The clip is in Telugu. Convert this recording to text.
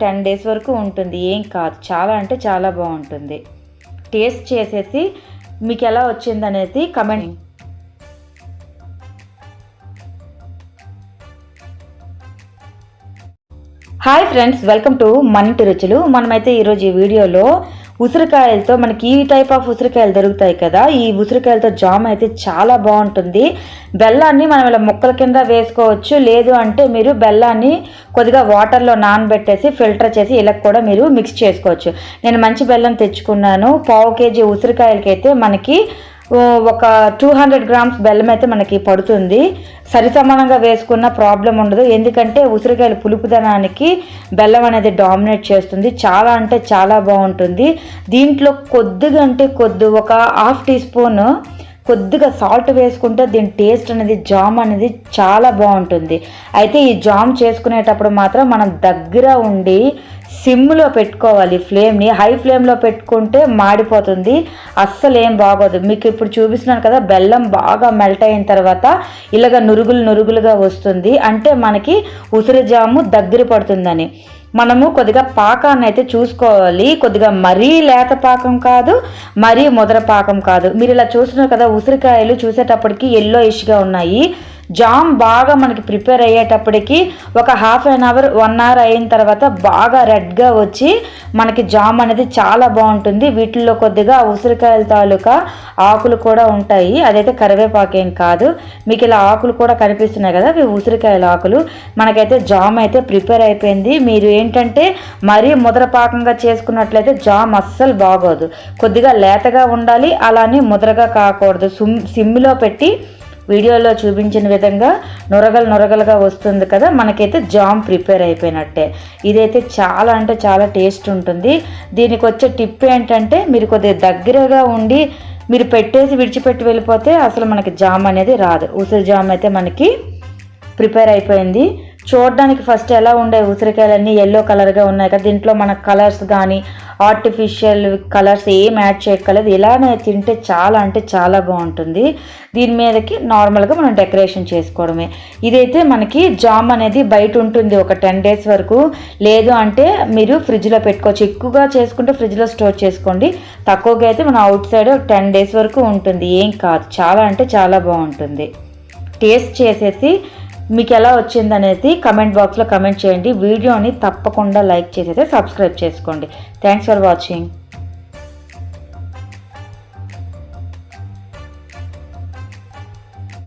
టెన్ డేస్ వరకు ఉంటుంది. ఏం కాదు. చాలా అంటే చాలా బాగుంటుంది. టేస్ట్ చేసేసి మీకు ఎలా వచ్చింది అనేది comment hi friends. Welcome to Maninti Ruchulu. మనమైతే ఈరోజు ఈ వీడియోలో ఉసిరికాయలతో మనకి ఈ టైప్ ఆఫ్ ఉసిరికాయలు దొరుకుతాయి కదా. ఈ ఉసిరికాయలతో జామ్ అయితే చాలా బాగుంటుంది. బెల్లాన్ని మనం ఇలా ముక్కల కింద వేసుకోవచ్చు. లేదు అంటే మీరు బెల్లాన్ని కొద్దిగా వాటర్లో నానబెట్టేసి ఫిల్టర్ చేసి ఇలా కూడా మీరు మిక్స్ చేసుకోవచ్చు. నేను మంచి బెల్లం తెచ్చుకున్నాను. పావు కేజీ ఉసిరికాయలకైతే మనకి ఒక టూ హండ్రెడ్ గ్రామ్స్ బెల్లం అయితే మనకి పడుతుంది. సరి సమానంగా వేసుకున్న ప్రాబ్లం ఉండదు. ఎందుకంటే ఉసిరికాయల పులుపుదనానికి బెల్లం అనేది డామినేట్ చేస్తుంది. చాలా అంటే చాలా బాగుంటుంది. దీంట్లో కొద్దిగా అంటే కొద్ది ఒక హాఫ్ టీ స్పూన్ కొద్దిగా సాల్ట్ వేసుకుంటే దీని టేస్ట్ అనేది జామ్ అనేది చాలా బాగుంటుంది. అయితే ఈ జామ్ చేసుకునేటప్పుడు మాత్రం మనం దగ్గర ఉండి సిమ్లో పెట్టుకోవాలి ఫ్లేమ్ని. హై ఫ్లేమ్లో పెట్టుకుంటే మాడిపోతుంది. అస్సలు ఏం బాగోదు. మీకు ఇప్పుడు చూపిస్తున్నాను కదా బెల్లం బాగా మెల్ట్ అయిన తర్వాత ఇలాగ నురుగులు నురుగులుగా వస్తుంది. అంటే మనకి ఉసిరిజాము దగ్గర పడుతుందని. మనము కొద్దిగా పాకాన్ని అయితే చూసుకోవాలి. కొద్దిగా మరీ లేత పాకం కాదు మరీ ముదర పాకం కాదు. మీరు ఇలా చూస్తున్నారు కదా ఉసిరికాయలు చూసేటప్పటికి ఎల్లో ఇష్గా ఉన్నాయి. జామ్ బాగా మనకి ప్రిపేర్ అయ్యేటప్పటికి ఒక half an hour one hour అయిన తర్వాత బాగా రెడ్గా వచ్చి మనకి జామ్ అనేది చాలా బాగుంటుంది. వీటిల్లో కొద్దిగా ఉసిరికాయల తాలూకా ఆకులు కూడా ఉంటాయి. అదైతే కరివేపాకు ఏం కాదు. మీకు ఇలా ఆకులు కూడా కనిపిస్తున్నాయి కదా అవి ఉసిరికాయల ఆకులు. మనకైతే జామ్ అయితే ప్రిపేర్ అయిపోయింది. మీరు ఏంటంటే మరీ ముద్రపాకంగా చేసుకున్నట్లయితే జామ్ అస్సలు బాగోదు. కొద్దిగా లేతగా ఉండాలి. అలానే ముద్రగా కాకూడదు. సిమ్ సిమ్లో పెట్టి వీడియోలో చూపించిన విధంగా నొరగలు నొరగలుగా వస్తుంది కదా మనకైతే జామ్ ప్రిపేర్ అయిపోయినట్టే. ఇదైతే చాలా అంటే చాలా టేస్ట్ ఉంటుంది. దీనికి వచ్చే టిప్ ఏంటంటే మీరు కొద్దిగా దగ్గరగా ఉండి మీరు పెట్టేసి విడిచిపెట్టి వెళ్ళిపోతే అసలు మనకి జామ్ అనేది రాదు. ఉసిరి జామ్ అయితే మనకి ప్రిపేర్ అయిపోయింది. చూడడానికి ఫస్ట్ ఎలా ఉండే ఉసిరికాయలన్నీ ఎల్లో కలర్గా ఉన్నాయి కదా. దీంట్లో మన కలర్స్ కానీ ఆర్టిఫిషియల్ కలర్స్ ఏం యాడ్ చేయక్కలేదు ఇలానే తింటే చాలా అంటే చాలా బాగుంటుంది. దీని మీదకి నార్మల్గా మనం డెకరేషన్ చేసుకోవడమే. ఇదైతే మనకి జామ్ అనేది బయట ఉంటుంది ఒక టెన్ డేస్ వరకు. లేదు అంటే మీరు ఫ్రిడ్జ్లో పెట్టుకోవచ్చు. ఎక్కువగా చేసుకుంటే ఫ్రిడ్జ్లో స్టోర్ చేసుకోండి. తక్కువగా అయితే మనం అవుట్ సైడ్ టెన్ డేస్ వరకు ఉంటుంది. ఏం కాదు. చాలా అంటే చాలా బాగుంటుంది. టేస్ట్ చేసేసి మీకు ఎలా వచ్చింది అనేది కమెంట్ బాక్స్లో కమెంట్ చేయండి. వీడియోని తప్పకుండా లైక్ చేసి అయితే సబ్స్క్రైబ్ చేసుకోండి. Thanks for watching